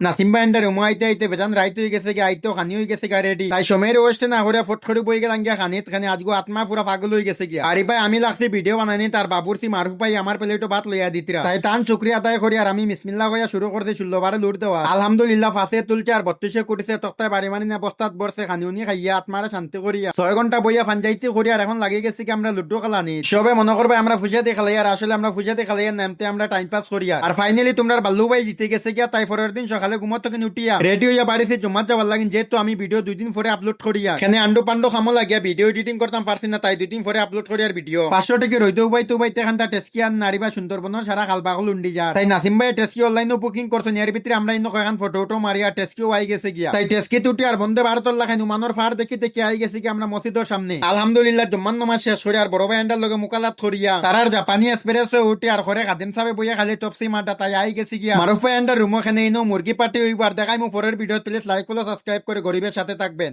নাসিম ভাই এন্ডার উমা আইতে আইতে বেজান রাইত হয়ে গেছে, গিয়ে আইতো খানি হয়ে গেছে গা রেডি তাই সময়ের ওয়েস্টে না করে ফট করে বই গেলাম গিয়া খানিত খানি, আজগো আত্মা পুরা পাগল হয়ে গেছে গিয়া। আরে ভাই আমি লাগছি ভিডিও বানাইনি তার বাবুর সি মারুফ ভাই আমার প্লেটো ভাত লইয়া দিতরা তাই তান শুক্রিয়া আদায় করি আর আমি মিসমিল্লা কইয়া শুরু করতে ষোলোবারে লুট দেওয়া আলহামদুলিল্লাহ ফাঁসে তুলছে আর বত্রিশে কুটিছে তক্তায় বাড়ি মানি না বস্তাত বসছে খানিউনি খাইয়া আত্মারে শান্তি করিয়া ছয় ঘণ্টা বইয়া ফাঞ্জাইতে করি আর এখন লাগে গেছে কি আমরা লুডো খেলানি সবে মনে করবে আমরা ফুসাতে খেলাই আর আসলে আমরা ফুসাতে খেলাই নামতে আমরা টাইম পাস করিয়া আর ফাইনালি তোমরা বাল্লু ভাই জিতে গেছে গিয়া, তাই পরের দিন সকালে ঘুমত থেকে উঠিয়া রেডি হইয়া বাড়িতে জমাত যাবার লাগিন যেহেতু আমি ভিডিও দুই দিন পরে আপলোড করিয়া এখানে আন্ডু পান্ডু খামো লাগিয়া ভিডিও এডিটিং করতাম পারছি না তাই দুই দিন পরে আপলোড করিয়ার ভিডিও পাঁচশো টিকে রইতেও বাই, তো বাইতে এখান টেস্কি আর নারীবা সুন্দরবনের সারা খালবাগল উন্ডি যা তাই নাসিম ভাই টেস্কি অনলাইনও বুকিং করছেন এর ভিতরে আমরা ইনো কয়েকখান ফটো উটো মারিয়া টেস্কিও আই গেছে গিয়া। তাই টেস্কি তুটি আর বন্দে ভারতর লাখাই নুমানোর ফার দেখি দেখি আই গেছে কি আমরা মসজিদের সামনে। আলহামদুলিল্লাহ জম্মান নমাজ শেষ করে আর বড় ভাই আন্ডার লগে মুকালাত করিয়া তারার জাপানি এক্সপ্রেস উঠে আর ঘরে খাদিম সাহেব বইয়া খালি টপসি মাটা তাই আই গেছি গিয়া। মারুফ ভাই আন্ডার রুমো খানে ইনো মুরগি পাটি ওইবার দেখাই মু পরের video please like follow subscribe করে গরিবের সাথে থাকবেন।